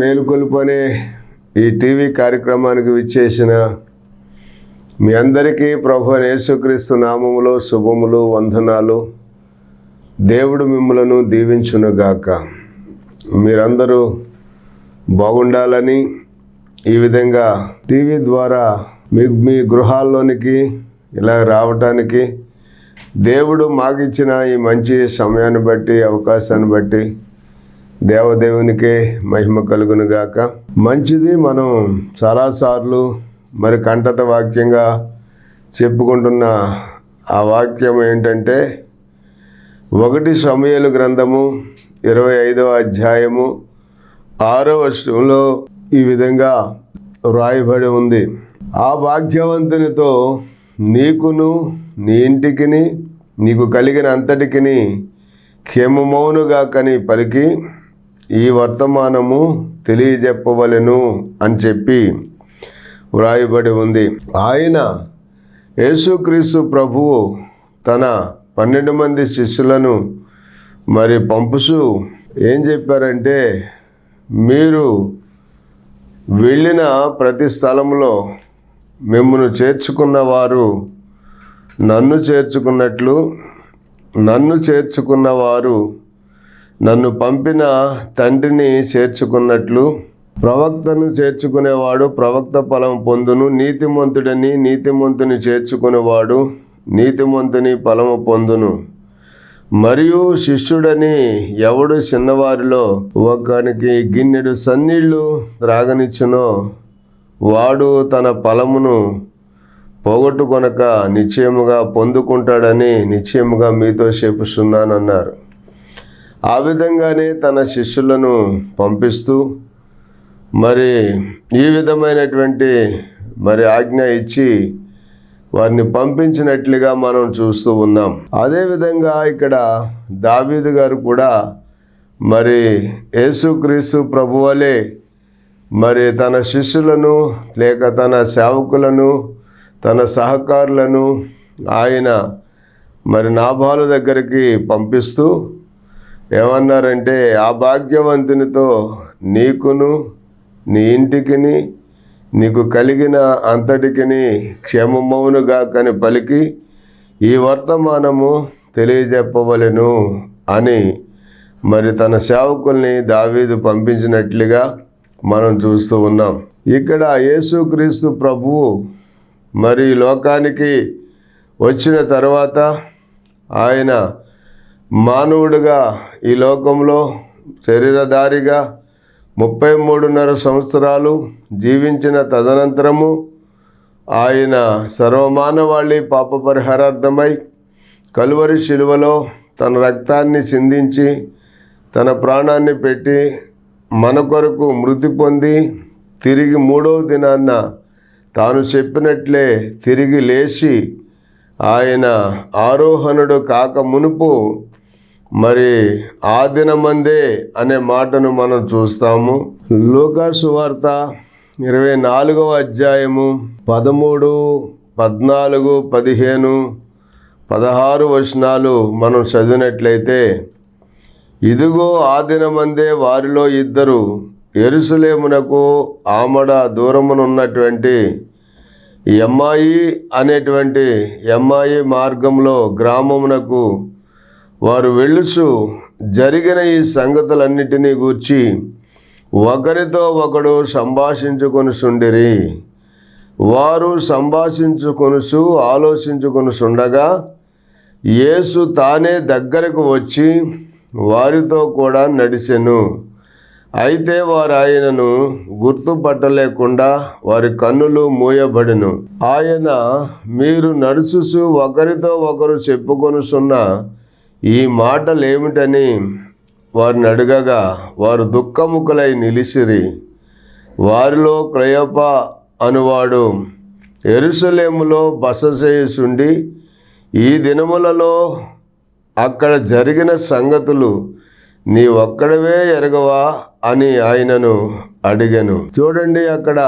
మరణాత మేలుకొల్పనే ఈ టీవీ కార్యక్రమానికి విచ్చేసిన మీ అందరికీ ప్రభు యేసుక్రీస్తు నామములో శుభములు వందనాలు. దేవుడు మిమ్మలను దీవించునుగాక. మీరందరూ బాగుండాలని ఈ విధంగా టీవీ ద్వారా మీ మీ గృహాల్లోనికి ఇలా రావటానికి దేవుడు మాకిచ్చిన ఈ మంచి సమయాన్ని బట్టి అవకాశాన్ని బట్టి దేవదేవునికే మహిమ కలుగును గాక. మంచిది మనం చాలాసార్లు మరి కంటత వాక్యంగా చెప్పుకుంటున్న ఆ వాక్యం ఏంటంటే ఒకటి సమయలు గ్రంథము ఇరవై ఐదవ అధ్యాయము ఆరో వర్షంలో ఈ విధంగా వ్రాయబడి ఉంది. ఆ భాగ్యవంతునితో నీకును నీ ఇంటికిని నీకు కలిగిన అంతటికిని క్షేమమౌనుగా కని పలికి ఈ వర్తమానము తెలియజెప్పవలెను అని చెప్పి వ్రాయబడి ఉంది. ఆయన యేసుక్రీస్తు ప్రభువు తన పన్నెండు మంది శిష్యులను మరి పంపుసు ఏం చెప్పారంటే మీరు వెళ్ళిన ప్రతి స్థలంలో మిమ్మల్ని చేర్చుకున్న వారు నన్ను చేర్చుకున్నట్లు నన్ను చేర్చుకున్న వారు నన్ను పంపిన తండ్రిని చేర్చుకున్నట్లు ప్రవక్తను చేర్చుకునేవాడు ప్రవక్త ఫలం పొందును నీతిమంతుడని నీతిమంతుని చేర్చుకునేవాడు నీతిమంతుని ఫలము పొందును. మరియు శిష్యుడని ఎవడు చిన్నవారిలో ఒకనికి గిన్నెడు సన్నీళ్ళు త్రాగనిచ్చునో వాడు తన ఫలమును పోగొట్టుకొనక నిశ్చయముగా పొందుకుంటాడని నిశ్చయముగా మీతో చెప్పుస్తున్నానన్నారు ఆ విధంగానే తన శిష్యులను పంపిస్తూ మరి ఈ విధమైనటువంటి మరి ఆజ్ఞ ఇచ్చి వారిని పంపించినట్లుగా మనం చూస్తూ ఉన్నాం. అదేవిధంగా ఇక్కడ దావీదు గారు కూడా మరి యేసుక్రీస్తు ప్రభువలే మరి తన శిష్యులను లేక తన సేవకులను తన సహకారులను ఆయన మరి నాభాలు దగ్గరికి పంపిస్తూ ఏమన్నారంటే ఆ భాగ్యవంతునితో నీకును నీ ఇంటికిని నీకు కలిగిన అంతటికిని క్షేమమౌనుగా కని పలికి ఈ వర్తమానము తెలియజెప్పవలెను అని మరి తన సేవకుల్ని దావీదు పంపించినట్లుగా మనం చూస్తూ ఉన్నాం. ఇక్కడ యేసుక్రీస్తు ప్రభువు మరి లోకానికి వచ్చిన తర్వాత ఆయన మానవుడిగా ఈ లోకంలో శరీరధారిగా ముప్పై మూడున్నర సంవత్సరాలు జీవించిన తదనంతరము ఆయన సర్వమానవాళి పాప పరిహారార్థమై కలువరి శిలువలో తన రక్తాన్ని చిందించి తన ప్రాణాన్ని పెట్టి మన కొరకు మృతి పొంది తిరిగి మూడవ దినాన్న తాను చెప్పినట్లే తిరిగి లేచి ఆయన ఆరోహణుడు కాక మునుపు మరి ఆ దినమందే అనే మాటను మనం చూస్తాము. లోకాసు వార్త ఇరవై నాలుగవ అధ్యాయము పదమూడు పద్నాలుగు పదిహేను పదహారు వచనాలు మనం చదివినట్లయితే ఇదిగో ఆ దినమందే వారిలో ఇద్దరు ఎరుసలేమునకు ఆమడ దూరమునున్నటువంటి ఎమ్మాయి అనేటువంటి ఎమ్మాయి మార్గంలో గ్రామమునకు వారు వెళ్ళుచు జరిగిన ఈ సంగతులన్నిటినీ గూర్చి ఒకరితో ఒకడు సంభాషించుకొనుచుండిరి. వారు సంభాషించుకొనుసు ఆలోచించుకొనుచుండగా యేసు తానే దగ్గరకు వచ్చి వారితో కూడా నడిచెను. అయితే వారు ఆయనను గుర్తుపట్టలేకుండా వారి కన్నులు మూయబడిను. ఆయన మీరు నడుచుసు ఒకరితో ఒకరు చెప్పుకొనుసున్నా ఈ మాటలు ఏమిటని వారిని అడగగా వారు దుఃఖముఖులై నిలిసిరి. వారిలో క్రయోప అనువాడు ఎరుసలేములో బస చేయుచుండి ఈ దినములలో అక్కడ జరిగిన సంగతులు నీ ఒక్కడవే ఎరగవా అని ఆయనను అడిగాను. చూడండి అక్కడ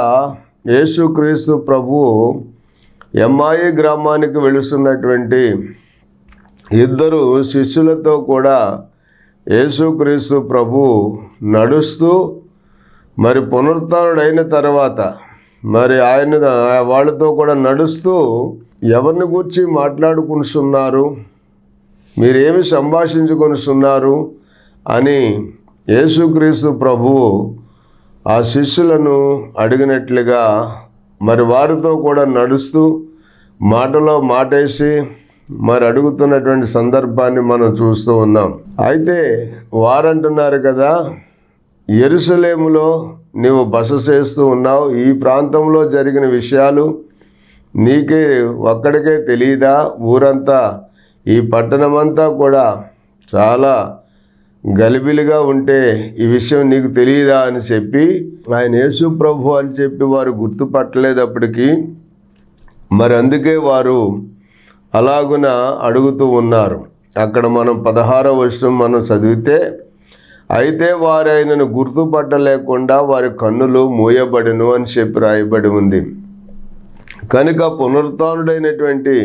యేసుక్రీస్తు ప్రభువు ఎమ్మాయి గ్రామానికి వెళుతున్నటువంటి ఇద్దరు శిష్యులతో కూడా యేసుక్రీస్తు ప్రభు నడుస్తూ మరి పునరుత్డైన తర్వాత మరి ఆయన వాళ్ళతో కూడా నడుస్తూ ఎవరిని గురించి మాట్లాడుకుంటున్నారు మీరేమి సంభాషించుకొనిస్తున్నారు అని యేసుక్రీస్తు ప్రభువు ఆ శిష్యులను అడిగినట్లుగా మరి వారితో కూడా నడుస్తూ మాటలో మాటేసి మరి అడుగుతున్నటువంటి సందర్భాన్ని మనం చూస్తూ ఉన్నాం. అయితే వారంటున్నారు కదా ఎరుసలేములో నీవు బస చేస్తూ ఉన్నావు ఈ ప్రాంతంలో జరిగిన విషయాలు నీకే ఒక్కడికే తెలియదా ఊరంతా ఈ పట్టణమంతా కూడా చాలా గలిబిలిగా ఉంటే ఈ విషయం నీకు తెలియదా అని చెప్పి ఆయన యేసు ప్రభు అని చెప్పి వారు గుర్తుపట్టలేదప్పటికీ మరి అందుకే వారు అలాగున అడుగుతూ ఉన్నారు. అక్కడ మనం పదహారవ వర్షం మనం చదివితే అయితే వారు ఆయనను గుర్తుపట్టలేకుండా వారి కన్నులు మూయబడును అని చెప్పి రాయబడి ఉంది. కనుక పునరుత్డైనటువంటి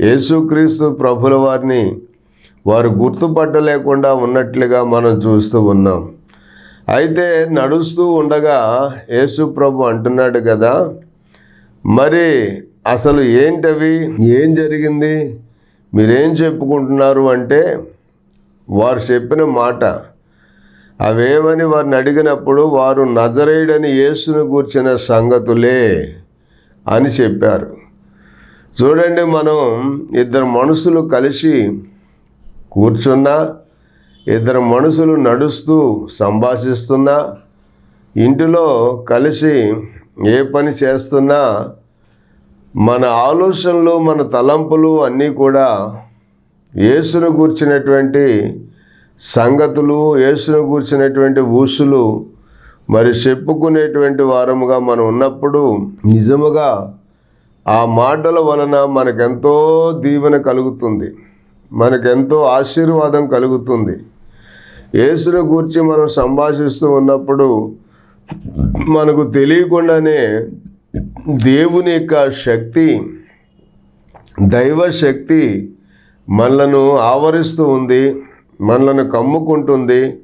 యేసుక్రీస్తు ప్రభుల వారిని వారు గుర్తుపట్టలేకుండా ఉన్నట్లుగా మనం చూస్తూ ఉన్నాం. అయితే నడుస్తూ ఉండగా యేసు ప్రభు అంటున్నాడు కదా మరి అసలు ఏంటవి? ఏం జరిగింది? మీరేం చెప్పుకుంటున్నారు అంటే వారు చెప్పిన మాట. అవేమని వారిని అడిగినప్పుడు వారు నజరేయుడని యేసును కూర్చిన సంగతులే అని చెప్పారు. చూడండి మనం ఇద్దరు మనుషులు కలిసి కూర్చున్నా ఇద్దరు మనుషులు నడుస్తూ సంభాషిస్తున్నా ఇంటిలో కలిసి ఏ పని చేస్తున్నా మన ఆలోచనలు మన తలంపులు అన్నీ కూడా యేసును కూర్చినటువంటి సంగతులు యేసును కూర్చినటువంటి ఊసులు మరి చెప్పుకునేటువంటి వారముగా మనం ఉన్నప్పుడు నిజముగా ఆ మాటల వలన మనకెంతో దీవెన కలుగుతుంది. మనకెంతో ఆశీర్వాదం కలుగుతుంది. యేసును గూర్చి మనం సంభాషిస్తూ ఉన్నప్పుడు మనకు తెలియకుండానే దేవుని యొక్క శక్తి దైవ శక్తి మనలను ఆవరిస్తూ ఉంది మనలను కమ్ముకుంటుంది.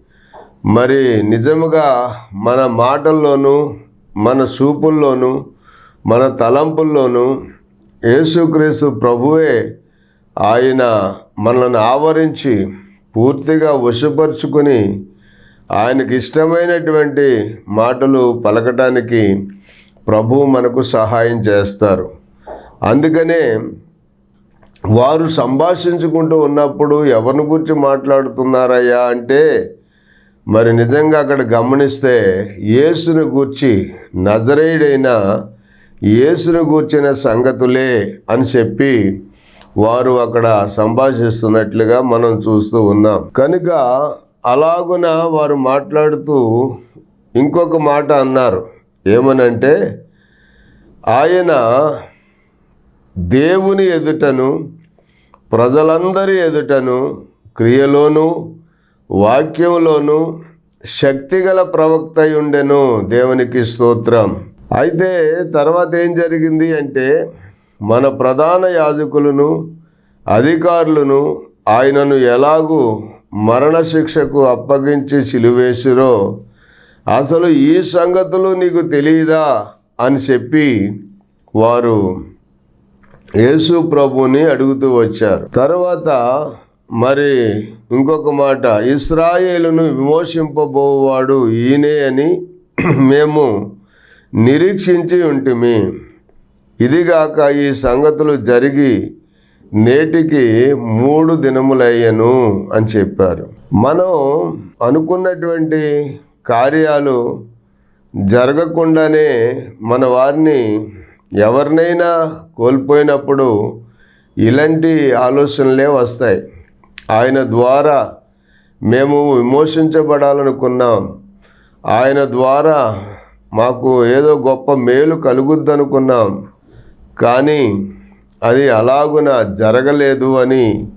మరి నిజముగా మన మాటల్లోనూ మన చూపుల్లోనూ మన తలంపుల్లోనూ యేసుక్రీస్తు ప్రభువే ఆయన మనల్ని ఆవరించి పూర్తిగా వశపరుచుకొని ఆయనకి ఇష్టమైనటువంటి మాటలు పలకటానికి ప్రభువు మనకు సహాయం చేస్తారు. అందుకనే వారు సంభాషించుకుంటూ ఉన్నప్పుడు ఎవరిని గురించి మాట్లాడుతున్నారయ్యా అంటే మరి నిజంగా అక్కడ గమనిస్తే యేసును గూర్చి నజరేయుడైన యేసును గూర్చిన సంగతులే అని చెప్పి వారు అక్కడ సంభాషిస్తున్నట్లుగా మనం చూస్తూ ఉన్నాం. కనుక అలాగున వారు మాట్లాడుతూ ఇంకొక మాట అన్నారు. ఏమనంటే ఆయన దేవుని ఎదుటను ప్రజలందరి ఎదుటను క్రియలోను వాక్యంలోను శక్తిగల ప్రవక్త ఉండెను దేవునికి స్తోత్రం. అయితే తర్వాత ఏం జరిగింది అంటే మన ప్రధాన యాజకులను అధికారులను ఆయనను ఎలాగూ మరణశిక్షకు అప్పగించి సిలువేసిరో అసలు ఈ సంగతులు నీకు తెలియదా అని చెప్పి వారు యేసు ప్రభుని అడుగుతూ వచ్చారు. తర్వాత మరి ఇంకొక మాట ఇస్రాయేలును విమోషింపబోవాడు ఈయనే అని మేము నిరీక్షించి ఉంటిమి. ఇదిగాక ఈ సంగతులు జరిగి నేటికి మూడు దినములయ్యను అని చెప్పారు. మనం అనుకున్నటువంటి కార్యాలు జరగకుండానే మన వారిని ఎవరినైనా కోల్పోయినప్పుడు ఇలాంటి ఆలోచనలే వస్తాయి. ఆయన ద్వారా మేము విమోచించబడాలనుకున్నాం. ఆయన ద్వారా మాకు ఏదో గొప్ప మేలు కలుగుద్దనుకున్నాం. కానీ అది అలాగున జరగలేదు అని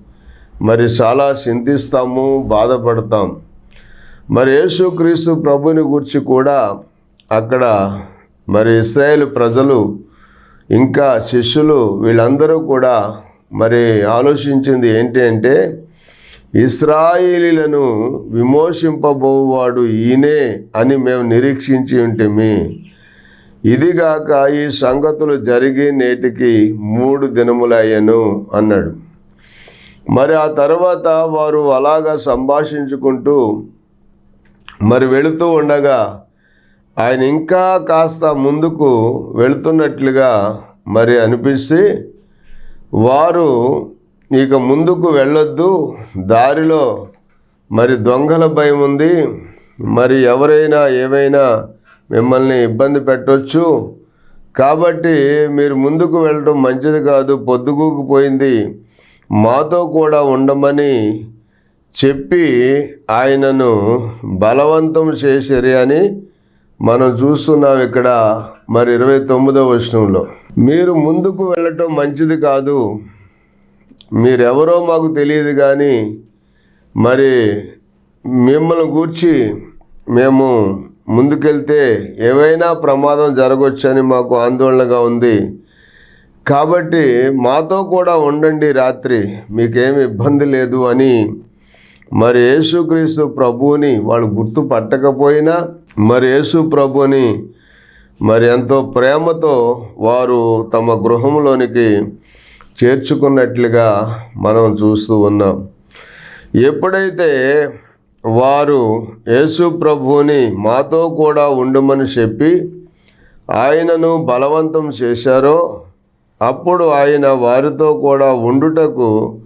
మరి చాలా చింతిస్తాము బాధపడతాం. మరి యేసుక్రీస్తు ప్రభుని గురించి కూడా అక్కడ మరి ఇస్రాయేల్ ప్రజలు ఇంకా శిష్యులు వీళ్ళందరూ కూడా మరి ఆలోచించింది ఏంటి అంటే ఇస్రాయిలీలను విమోషింపబోవాడు ఈయనే అని మేము నిరీక్షించి ఉంటేమి. ఇదిగాక ఈ సంగతులు జరిగి నేటికి మూడు దినములయ్యను అన్నాడు. మరి ఆ తర్వాత వారు అలాగా సంభాషించుకుంటూ మరి వెళుతూ ఉండగా ఆయన ఇంకా కాస్త ముందుకు వెళుతున్నట్లుగా మరి అనిపిస్తే వారు ఇక ముందుకు వెళ్ళొద్దు దారిలో మరి దొంగల భయం ఉంది. మరి ఎవరైనా ఏమైనా మిమ్మల్ని ఇబ్బంది పెట్టవచ్చు కాబట్టి మీరు ముందుకు వెళ్ళడం మంచిది కాదు పొద్దుగూకుపోయింది. మాతో కూడా ఉండమని చెప్పి ఆయనను బలవంతం చేసిరి అని మనం చూస్తున్నాం ఇక్కడ మరి ఇరవై తొమ్మిదవ వచనంలో. మీరు ముందుకు వెళ్ళటం మంచిది కాదు. మీరెవరో మాకు తెలియదు కానీ మరి మిమ్మల్ని గూర్చి మేము ముందుకెళ్తే ఏవైనా ప్రమాదం జరగవచ్చని మాకు ఆందోళనగా ఉంది. కాబట్టి మాతో కూడా ఉండండి రాత్రి. మీకేమి ఇబ్బంది లేదు అని మరి యేసుక్రీస్తు ప్రభువుని వాళ్ళు గుర్తుపట్టకపోయినా మరి యేసు ప్రభుని మరి ఎంతో ప్రేమతో వారు తమ గృహంలోనికి చేర్చుకున్నట్లుగా మనం చూస్తూ ఉన్నాం. ఎప్పుడైతే వారు యేసు ప్రభువుని మాతో కూడా ఉండమని చెప్పి ఆయనను బలవంతం చేశారో అప్పుడు ఆయన వారితో కూడా ఉండుటకు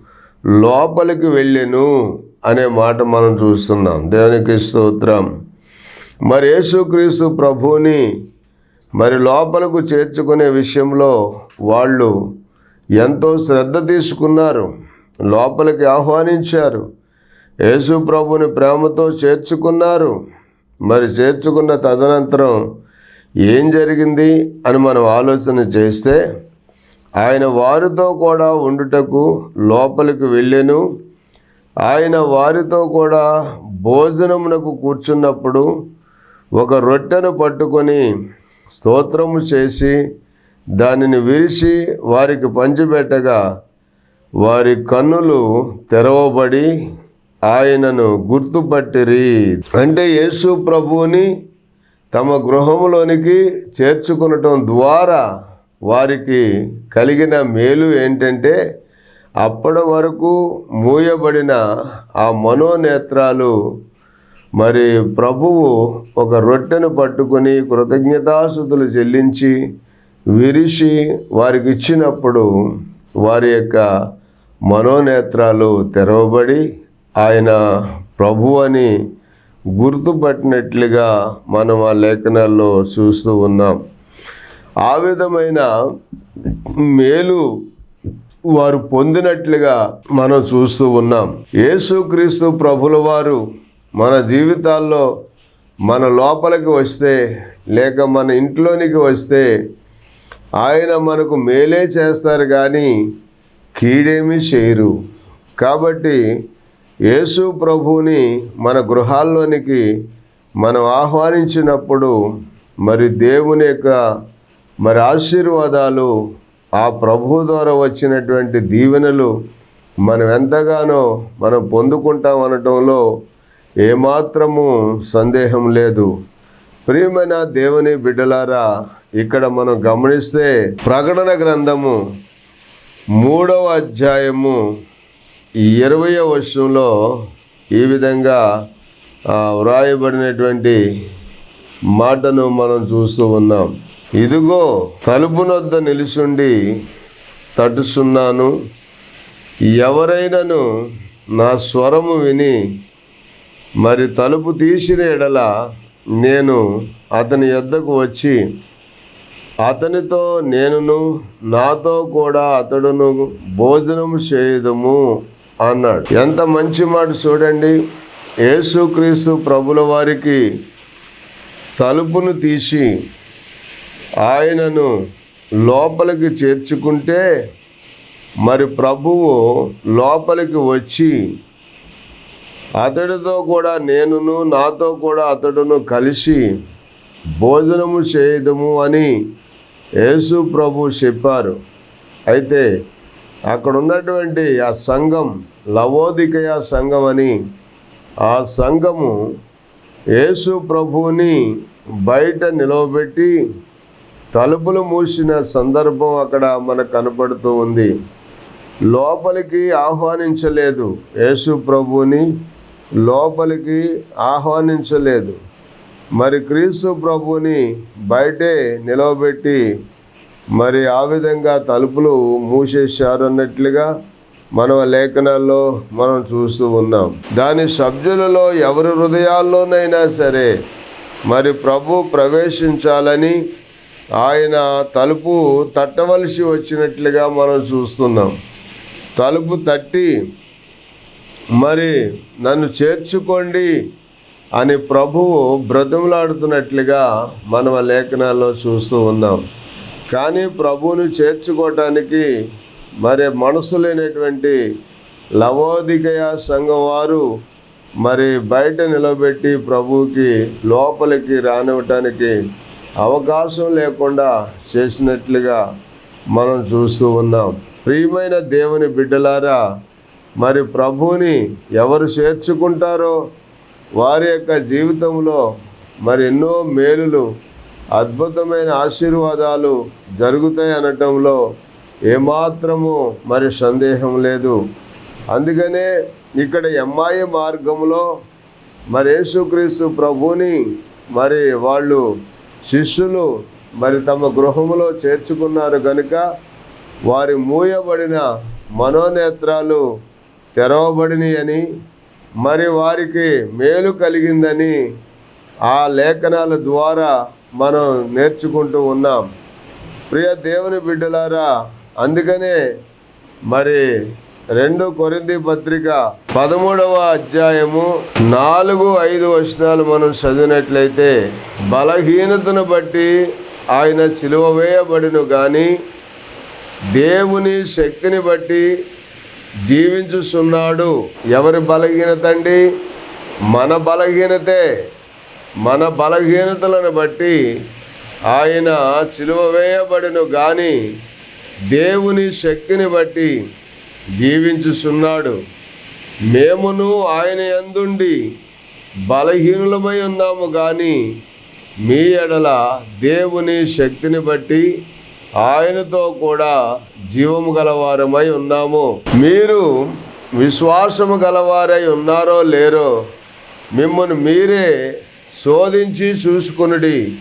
లోపలికి వెళ్ళెను. అనే మాట మనం చూస్తున్నాం. దేవునికి స్తోత్రం. మరి యేసుక్రీస్తు ప్రభువుని మరి లోపలకు చేర్చుకునే విషయంలో వాళ్ళు ఎంతో శ్రద్ధ తీసుకున్నారు. లోపలికి ఆహ్వానించారు. యేసు ప్రభుని ప్రేమతో చేర్చుకున్నారు. మరి చేర్చుకున్న తదనంతరం ఏం జరిగింది అని మనం ఆలోచన చేస్తే ఆయన వారితో కూడా ఉండుటకు లోపలికి వెళ్ళాను. ఆయన వారితో కూడా భోజనమునకు కూర్చున్నప్పుడు ఒక రొట్టెను పట్టుకొని స్తోత్రము చేసి దానిని విరిచి వారికి పంచిపెట్టగా వారి కన్నులు తెరవబడి ఆయనను గుర్తుపట్టిరి. అంటే యేసు ప్రభువుని తమ గృహంలోనికి చేర్చుకునటం ద్వారా వారికి కలిగిన మేలు ఏంటంటే అప్పటి వరకు మూయబడిన ఆ మనోనేత్రాలు మరి ప్రభువు ఒక రొట్టెను పట్టుకొని కృతజ్ఞతాసుతులు చెల్లించి విరిచి వారికి ఇచ్చినప్పుడు వారి యొక్క మనోనేత్రాలు తెరవబడి ఆయన ప్రభు అని గుర్తుపట్టినట్లుగా మనం ఆ లేఖనాల్లో చూస్తూ ఉన్నాం. ఆ విధమైన మేలు వారు పొందినట్లుగా మనం చూస్తూ ఉన్నాం. యేసుక్రీస్తు ప్రభుల వారు మన జీవితాల్లో మన లోపలికి వస్తే లేక మన ఇంట్లోనికి వస్తే ఆయన మనకు మేలే చేస్తారు కానీ కీడేమీ చేయరు. కాబట్టి యేసు ప్రభువుని మన గృహాల్లోనికి మనం ఆహ్వానించినప్పుడు మరి దేవుని యొక్క మరి ఆశీర్వాదాలు ఆ ప్రభు ద్వారా వచ్చినటువంటి దీవెనలు మనం ఎంతగానో మనం పొందుకుంటాం అనటంలో ఏమాత్రము సందేహం లేదు. ప్రియమైన దేవుని బిడ్డలారా ఇక్కడ మనం గమనిస్తే ప్రకటన గ్రంథము మూడవ అధ్యాయము ఇరవయ వర్షంలో ఈ విధంగా వ్రాయబడినటువంటి మాటను మనం చూస్తూ ఉన్నాం. ఇదిగో తలుపునొద్ద నిలుచుండి తట్టుచున్నాను ఎవరైనను నా స్వరము విని మరి తలుపు తీసిన ఎడల నేను అతని యొద్దకు వచ్చి అతనితో నేనును నాతో కూడా అతడును భోజనం చేయదము అన్నాడు. ఎంత మంచి మాట చూడండి. యేసుక్రీస్తు ప్రభుల వారికి తలుపును తీసి ఆయనను లోపలికి చేర్చుకుంటే మరి ప్రభువు లోపలికి వచ్చి అతడితో కూడా నేనును నాతో కూడా అతడును కలిసి భోజనము చేయదము అని యేసు ప్రభు చెప్పారు. అయితే అక్కడ ఉన్నటువంటి ఆ సంఘం లవోదికయ సంఘం అని ఆ సంఘము యేసు ప్రభువుని బయట నిలవబెట్టి తలుపులు మూసిన సందర్భం అక్కడ మనకు కనపడుతూ ఉంది. లోపలికి ఆహ్వానించలేదు. యేసు ప్రభువుని లోపలికి ఆహ్వానించలేదు. మరి క్రీస్తు ప్రభుని బయటే నిలవబెట్టి మరి ఆ విధంగా తలుపులు మూసేశారు అన్నట్లుగా మన లేఖనాల్లో మనం చూస్తూ ఉన్నాం. దాని సభ్యులలో ఎవరి హృదయాల్లోనైనా సరే మరి ప్రభు ప్రవేశించాలని ఆయన తలుపు తట్టవలసి వచ్చినట్లుగా మనం చూస్తున్నాం. తలుపు తట్టి మరి నన్ను చేర్చుకోండి అని ప్రభువు బ్రతుములాడుతున్నట్లుగా మనం ఆ లేఖనాల్లో చూస్తూ ఉన్నాం. కానీ ప్రభువును చేర్చుకోవటానికి మరి మనసు లేనటువంటి లవోదిగయ సంఘం వారు మరి బయట నిలబెట్టి ప్రభువుకి లోపలికి రానివ్వటానికి అవకాశం లేకుండా చేసినట్లుగా మనం చూస్తూ ఉన్నాం. ప్రియమైన దేవుని బిడ్డలారా మరి ప్రభువుని ఎవరు చేర్చుకుంటారో వారి యొక్క జీవితంలో మరి ఎన్నో మేలులు అద్భుతమైన ఆశీర్వాదాలు జరుగుతాయి అనటంలో ఏమాత్రము మరి సందేహం లేదు. అందుకనే ఇక్కడ ఎమ్మాయి మార్గంలో మరి యేసుక్రీస్తు ప్రభుని మరి వాళ్ళు శిష్యులు మరి తమ గృహములో చేర్చుకున్నారు కనుక వారి మూయబడిన మనోనేత్రాలు తెరవబడినయని మరి వారికి మేలు కలిగిందని ఆ లేఖనాల ద్వారా మనం నేర్చుకుంటూ ఉన్నాం. ప్రియ దేవుని బిడ్డలారా అందుకనే మరి రెండు కొరింది పత్రిక పదమూడవ అధ్యాయము నాలుగు ఐదు వచనాలు మనం చదివినట్లయితే బలహీనతను బట్టి ఆయన సిలువ వేయబడిను కానీ దేవుని శక్తిని బట్టి జీవించుచున్నాడు. ఎవరి బలహీనత అండి? మన బలహీనతే. మన బలహీనతలను బట్టి ఆయన సిలువ వేయబడిను కానీ దేవుని శక్తిని బట్టి జీవించుచున్నాడు. మేమును ఆయన ఎందుండి బలహీనులమై ఉన్నాము కానీ మీ ఎడల దేవుని శక్తిని బట్టి ఆయనతో కూడా జీవము గలవారమై ఉన్నాము. మీరు విశ్వాసము గలవారై ఉన్నారో లేరో మిమ్మల్ని మీరే శోధించి చూసుకునుడి.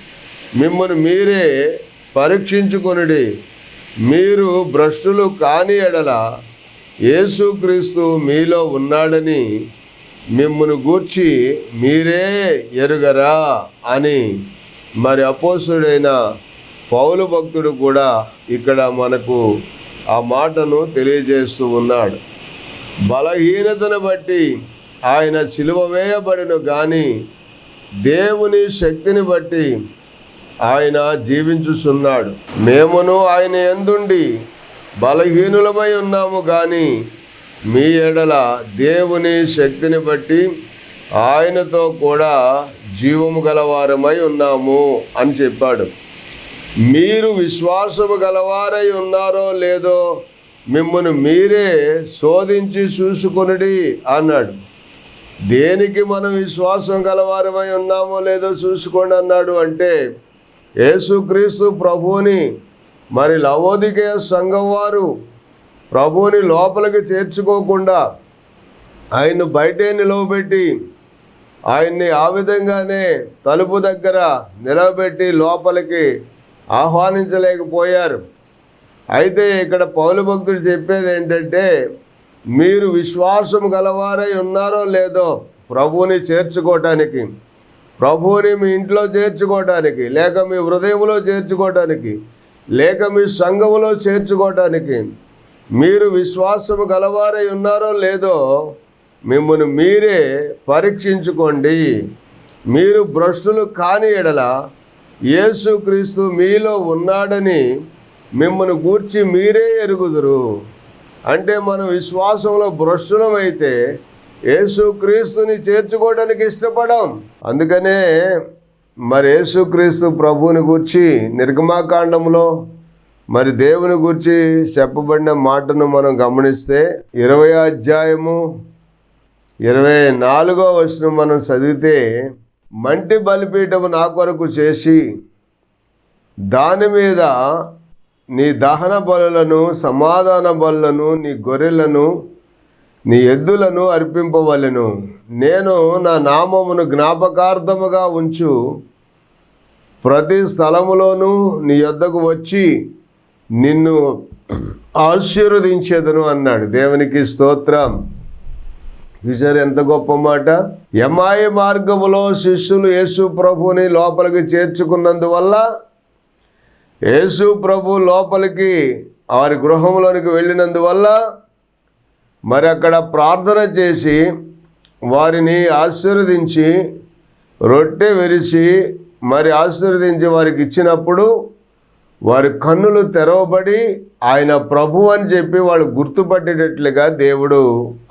మిమ్మల్ని మీరే పరీక్షించుకునుడి. మీరు భ్రష్టులు కాని ఎడల యేసుక్రీస్తు మీలో ఉన్నాడని మిమ్మను గూర్చి మీరే ఎరుగరా అని మరి అపోసుడైన పౌలు భక్తుడు కూడా ఇక్కడ మనకు ఆ మాటను తెలియజేస్తూ ఉన్నాడు. బలహీనతను బట్టి ఆయన సిలువ వేయబడిను కానీ దేవుని శక్తిని బట్టి ఆయన జీవించుచున్నాడు. మేమును ఆయన ఎందుండి బలహీనులమై ఉన్నాము కానీ మీ ఎడల దేవుని శక్తిని బట్టి ఆయనతో కూడా జీవము గలవారమై ఉన్నాము అని చెప్పాడు. మీరు విశ్వాసము గలవారై ఉన్నారో లేదో మిమ్మల్ని మీరే శోధించి చూసుకునిడి అన్నాడు. దేనికి మనం విశ్వాసం గలవారమై ఉన్నామో లేదో చూసుకోండి అన్నాడు అంటే యేసుక్రీస్తు ప్రభువుని మరి లవోదికేయ సంఘం వారు ప్రభువుని లోపలికి చేర్చుకోకుండా ఆయన్ను బయటే నిలవబెట్టి ఆయన్ని ఆ విధంగానే తలుపు దగ్గర నిలవబెట్టి లోపలికి ఆహ్వానించలేకపోయారు. అయితే ఇక్కడ పౌలు భక్తుడు చెప్పేది ఏంటంటే మీరు విశ్వాసం గలవారై ఉన్నారో లేదో ప్రభువుని చేర్చుకోవటానికి ప్రభువుని మీ ఇంట్లో చేర్చుకోవటానికి లేక మీ హృదయంలో చేర్చుకోవటానికి లేక మీ సంఘములో చేర్చుకోవటానికి మీరు విశ్వాసము గలవారై ఉన్నారో లేదో మిమ్మల్ని మీరే పరీక్షించుకోండి. మీరు భ్రష్టులు కాని ఎడల యేసుక్రీస్తు మీలో ఉన్నాడని మిమ్మల్ని గూర్చి మీరే ఎరుగుదురు. అంటే మనం విశ్వాసంలో భ్రష్టులమైతే యేసుక్రీస్తుని చేర్చుకోవడానికి ఇష్టపడం. అందుకనే మరి యేసుక్రీస్తు ప్రభువుని గూర్చి నిర్గమాకాండంలో మరి దేవుని గురించి చెప్పబడిన మాటను మనం గమనిస్తే ఇరవై అధ్యాయము ఇరవై నాలుగో వచనం మనం చదివితే మంటి బలిపీఠము నా కొరకు చేసి దాని మీద నీ దహన బలులను సమాధాన బలులను నీ గొర్రెలను నీ ఎద్దులను అర్పింపవలెను. నేను నా నామమును జ్ఞాపకార్థముగా ఉంచు. ప్రతి స్థలములోనూ నీ యొద్దకు వచ్చి నిన్ను ఆశీర్వదించేదను అన్నాడు. దేవునికి స్తోత్రం. చూసారు ఎంత గొప్ప మాట? ఎమాయి మార్గములో శిష్యులు యేసు ప్రభుని లోపలికి చేర్చుకున్నందువల్ల యేసు ప్రభు లోపలికి వారి గృహంలోనికి వెళ్ళినందువల్ల మరి అక్కడ ప్రార్థన చేసి వారిని ఆశీర్వదించి రొట్టె విరిచి మరి ఆశీర్వదించి వారికి ఇచ్చినప్పుడు వారి కన్నులు తెరవబడి ఆయన ప్రభు అని చెప్పి వాళ్ళు గుర్తుపట్టేటట్లుగా దేవుడు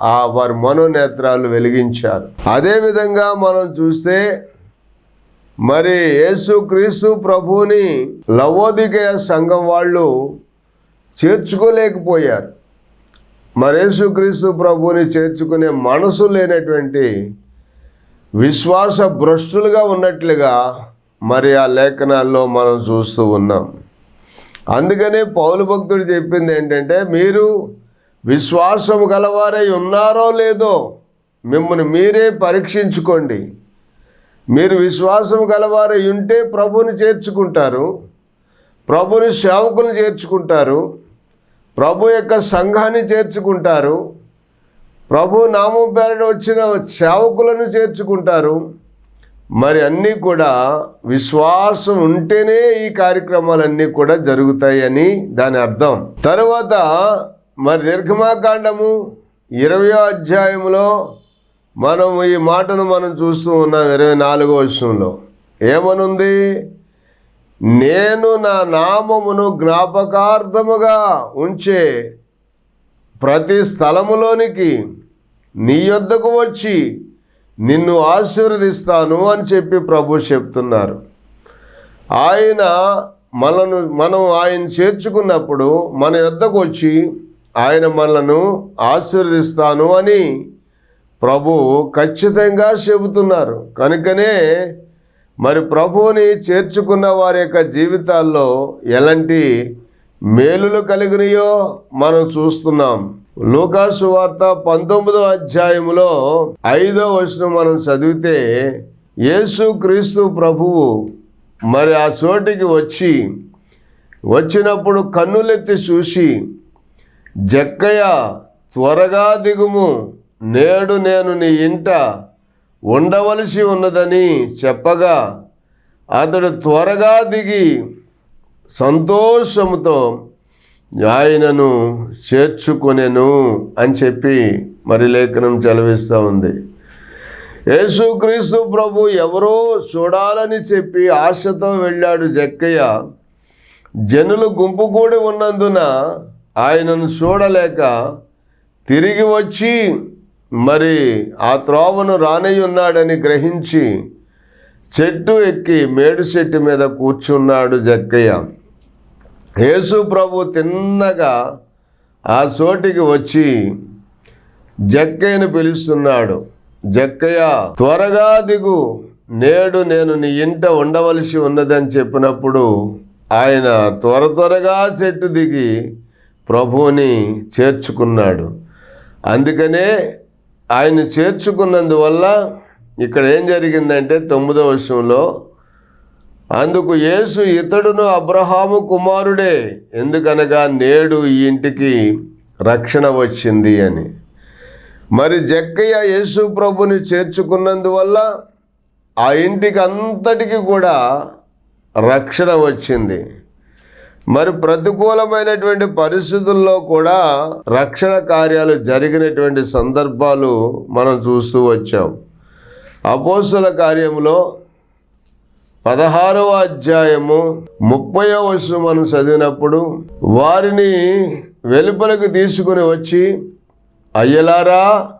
ఆ వారి మనోనేత్రాలు వెలిగించారు. అదేవిధంగా మనం చూస్తే మరి యేసు క్రీస్తు ప్రభువుని లవోదికయ సంఘం వాళ్ళు చేర్చుకోలేకపోయారు. మరేసుక్రీస్తు క్రీస్తు ప్రభువుని చేర్చుకునే మనసు లేనటువంటి విశ్వాస భ్రష్టులుగా ఉన్నట్లుగా మరి ఆ లేఖనాల్లో మనం చూస్తూ ఉన్నాం. అందుకనే పౌలు భక్తుడు చెప్పింది ఏంటంటే మీరు విశ్వాసం గలవారై ఉన్నారో లేదో మిమ్మల్ని మీరే పరీక్షించుకోండి. మీరు విశ్వాసం గలవారై ఉంటే ప్రభుని చేర్చుకుంటారు ప్రభుని సేవకులను చేర్చుకుంటారు ప్రభు యొక్క సంఘాన్ని చేర్చుకుంటారు. ప్రభు నామం పేరిట వచ్చిన సేవకులను చేర్చుకుంటారు. మరి అన్నీ కూడా విశ్వాసం ఉంటేనే ఈ కార్యక్రమాలన్నీ కూడా జరుగుతాయని దాని అర్థం. తర్వాత మరి నిర్గమాకాండము ఇరవయో అధ్యాయంలో మనం ఈ మాటను మనం చూస్తూ ఉన్నాం ఇరవై నాలుగో విషయంలో ఏమనుంది? నేను నా నామమును జ్ఞాపకార్థముగా ఉంచే ప్రతి స్థలములోనికి నీ యొద్దకు వచ్చి నిన్ను ఆశీర్వదిస్తాను అని చెప్పి ప్రభు చెప్తున్నారు. ఆయన మనను మనం ఆయన చేర్చుకున్నప్పుడు మన యొద్దకు వచ్చి ఆయన మనను ఆశీర్వదిస్తాను అని ప్రభు ఖచ్చితంగా చెబుతున్నారు. కనుకనే మరి ప్రభువుని చేర్చుకున్న వారి యొక్క జీవితాల్లో ఎలాంటి మేలులు కలిగినయో మనం చూస్తున్నాం. లూకాసు వార్త పంతొమ్మిదో అధ్యాయములో ఐదో వచనం మనం చదివితే యేసు క్రీస్తు ప్రభువు మరి ఆ చోటికి వచ్చి వచ్చినప్పుడు కన్నులెత్తి చూసి జక్కయ్య త్వరగా దిగుము నేడు నేను నీ ఇంట ఉండవలసి ఉన్నదని చెప్పగా అతడు త్వరగా దిగి సంతోషముతో ఆయనను చేర్చుకొనెను అని చెప్పి మరి లేఖనం చదివిస్తూ ఉంది. యేసుక్రీస్తు ప్రభు ఎవరో చూడాలని చెప్పి ఆశతో వెళ్ళాడు జక్కయ్య. జనులు గుంపు కూడి ఉన్నందున ఆయనను చూడలేక తిరిగి వచ్చి మరి ఆ త్రోవను రానై ఉన్నాడని గ్రహించి చెట్టు ఎక్కి మేడు చెట్టు మీద కూర్చున్నాడు జక్కయ్య. యేసు ప్రభు తిన్నగా ఆ చోటికి వచ్చి జక్కయ్యను పిలుస్తున్నాడు. జక్కయ్య త్వరగా దిగు నేడు నేను నీ ఇంట ఉండవలసి ఉన్నదని చెప్పినప్పుడు ఆయన త్వర త్వరగా చెట్టు దిగి ప్రభువుని చేర్చుకున్నాడు. అందుకనే ఆయన చేర్చుకున్నందువల్ల ఇక్కడ ఏం జరిగిందంటే తొమ్మిదవ వర్షంలో అందుకు యేసు ఇతడును అబ్రహాము కుమారుడే ఎందుకనగా నేడు ఈ ఇంటికి రక్షణ వచ్చింది అని. మరి జక్కయ్య యేసు ప్రభుని చేర్చుకున్నందువల్ల ఆ ఇంటికి అంతటికి కూడా రక్షణ వచ్చింది. మరి ప్రతికూలమైనటువంటి పరిస్థితుల్లో కూడా రక్షణ కార్యాలు జరిగినటువంటి సందర్భాలు మనం చూస్తూ వచ్చాం. అపోసుల కార్యంలో పదహారవ అధ్యాయము ముప్పయో వర్షం మనం చదివినప్పుడు వారిని వెలుపలకు తీసుకుని వచ్చి అయ్యలారా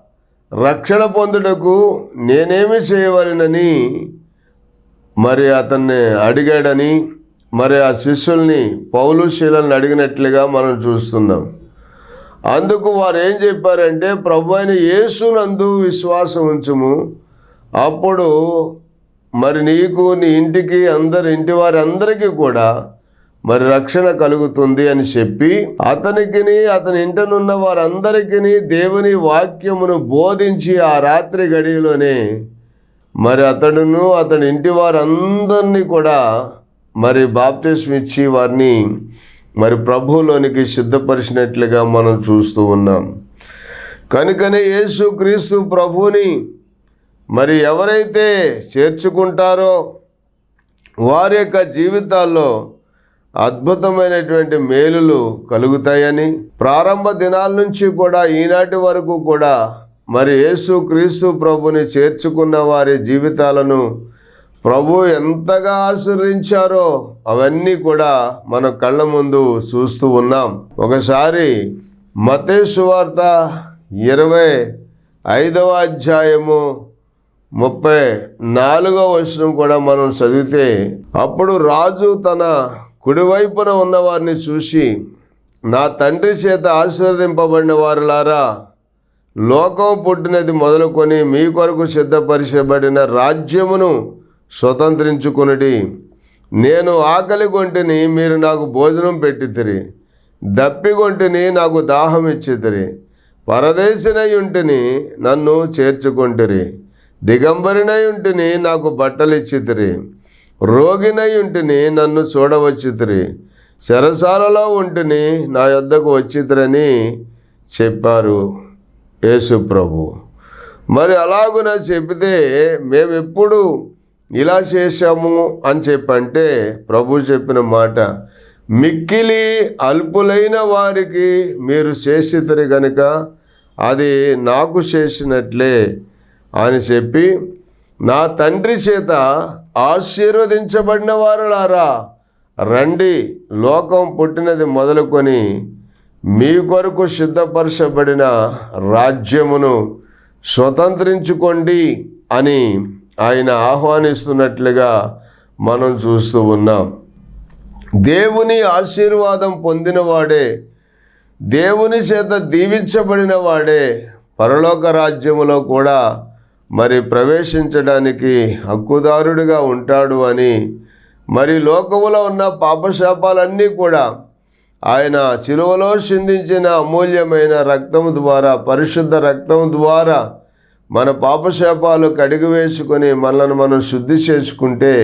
రక్షణ పొందుటకు నేనేమి చేయవలనని మరి అతన్ని అడిగాడని మరి ఆ శిష్యుల్ని పౌలు శీలను అడిగినట్లుగా మనం చూస్తున్నాం. అందుకు వారు ఏం చెప్పారంటే ప్రభు అయిన యేసునందు విశ్వాసం ఉంచుము. అప్పుడు మరి నీకు నీ ఇంటికి అందరి ఇంటి వారందరికీ కూడా మరి రక్షణ కలుగుతుంది అని చెప్పి అతనికిని అతని ఇంటనున్న వారందరికీ దేవుని వాక్యమును బోధించి ఆ రాత్రి గడియలోనే మరి అతడును అతని ఇంటి వారందరినీ కూడా మరి బాప్తిస్మ ఇచ్చి వారిని మరి ప్రభువులోనికి సిద్ధపరిచినట్లుగా మనం చూస్తూ ఉన్నాం. కనుకనే యేసు క్రీస్తు ప్రభువుని మరి ఎవరైతే చేర్చుకుంటారో వారి యొక్క జీవితాల్లో అద్భుతమైనటువంటి మేలులు కలుగుతాయని ప్రారంభ దినాల నుంచి కూడా ఈనాటి వరకు కూడా మరి యేసు క్రీస్తు ప్రభుని చేర్చుకున్న వారి జీవితాలను ప్రభు ఎంతగా ఆశీర్వదించారో అవన్నీ కూడా మన కళ్ళ ముందు చూస్తూ ఉన్నాం. ఒకసారి మతేసు వార్త ఇరవై ఐదవ అధ్యాయము ముప్పై నాలుగవ వచనం కూడా మనం చదివితే అప్పుడు రాజు తన కుడివైపున ఉన్నవారిని చూసి నా తండ్రి చేత ఆశీర్వదింపబడిన వారులారా లోకం పుట్టినది మొదలుకొని మీ కొరకు సిద్ధపరచబడిన రాజ్యమును స్వతంత్రించుకునిడి. నేను ఆకలి కొంటిని మీరు నాకు భోజనం పెట్టితిరి. దప్పిగొంటిని నాకు దాహం ఇచ్చితిరి. పరదేశినై ఉంటిని నన్ను చేర్చుకొంటిరి. దిగంబరినయుంటిని నాకు బట్టలు ఇచ్చితిరి రోగినై ఉంటిని నన్ను చూడవచ్చితిరి. చెరసాలలో ఉంటిని నా యొద్దకు వచ్చితిరని చెప్పారు యేసు ప్రభు మరి అలాగున చెబితే మేమెప్పుడు ఇలా చేశాము అని చెప్పంటే ప్రభు చెప్పిన మాట మిక్కిలి అల్పులైన వారికి మీరు చేసితరి గనుక అది నాకు చేసినట్లే అని చెప్పి నా తండ్రి చేత ఆశీర్వదించబడిన వారులారా రండి లోకం పుట్టినది మొదలుకొని మీ కొరకు సిద్ధపరచబడిన రాజ్యమును స్వతంత్రించుకోండి అని ఆయన ఆహ్వానిస్తున్నట్లుగా మనం చూస్తూ ఉన్నాం. దేవుని ఆశీర్వాదం పొందినవాడే దేవుని చేత దీవించబడిన వాడే పరలోక రాజ్యములో కూడా మరి ప్రవేశించడానికి హక్కుదారుడిగా ఉంటాడు అని మరి లోకములో ఉన్న పాపశాపాలన్నీ కూడా ఆయన చిలువలో చిందించిన అమూల్యమైన రక్తము ద్వారా పరిశుద్ధ రక్తం ద్వారా మన పాపశాపాలు కడిగి వేసుకొని మనల్ని మనం శుద్ధి చేసుకుంటే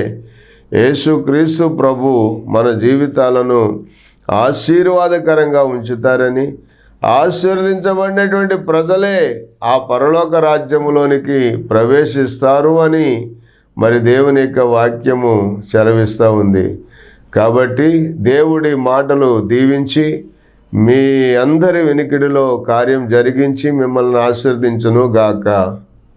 యేసుక్రీస్తు ప్రభు మన జీవితాలను ఆశీర్వాదకరంగా ఉంచుతారని ఆశీర్వదించబడినటువంటి ప్రజలే ఆ పరలోక రాజ్యములోనికి ప్రవేశిస్తారు అని మరి దేవుని యొక్క వాక్యము సెలవిస్తూ ఉంది. కాబట్టి దేవుడి మాటలు దీవించి మీ అందరి వెనికిడిలో కార్యం జరిగించి మిమ్మల్ని ఆశీర్దించును గాక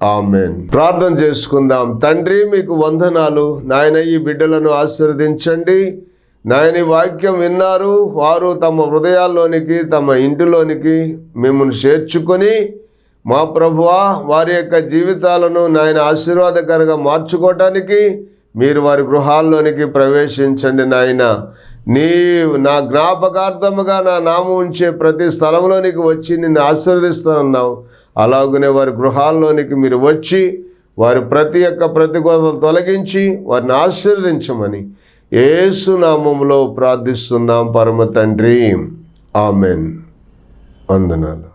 ఆమెన్. ప్రార్థన చేసుకుందాం. తండ్రి మీకు వందనాలు. నాయన ఈ బిడ్డలను ఆశీర్వదించండి. నాయన వాక్యం విన్నారు. వారు తమ హృదయాల్లోనికి తమ ఇంటిలోనికి మిమ్మల్ని చేర్చుకొని మా ప్రభువా వారి యొక్క జీవితాలను నాయన ఆశీర్వాదకరంగా మార్చుకోవటానికి మీరు వారి గృహాల్లోనికి ప్రవేశించండి నాయన. నీ నా జ్ఞాపకార్థముగా నా నామం ఉంచే ప్రతి స్థలంలోనికి వచ్చి నిన్ను ఆశీర్వదిస్తానన్నావు. అలాగనే వారి గృహాల్లోనికి మీరు వచ్చి వారి ప్రతి ఒక్క ప్రతికూలతలు తొలగించి వారిని ఆశీర్వదించమని ఏసు నామములో ప్రార్థిస్తున్నాం పరమ తండ్రి. ఆమెన్. వందనాలు.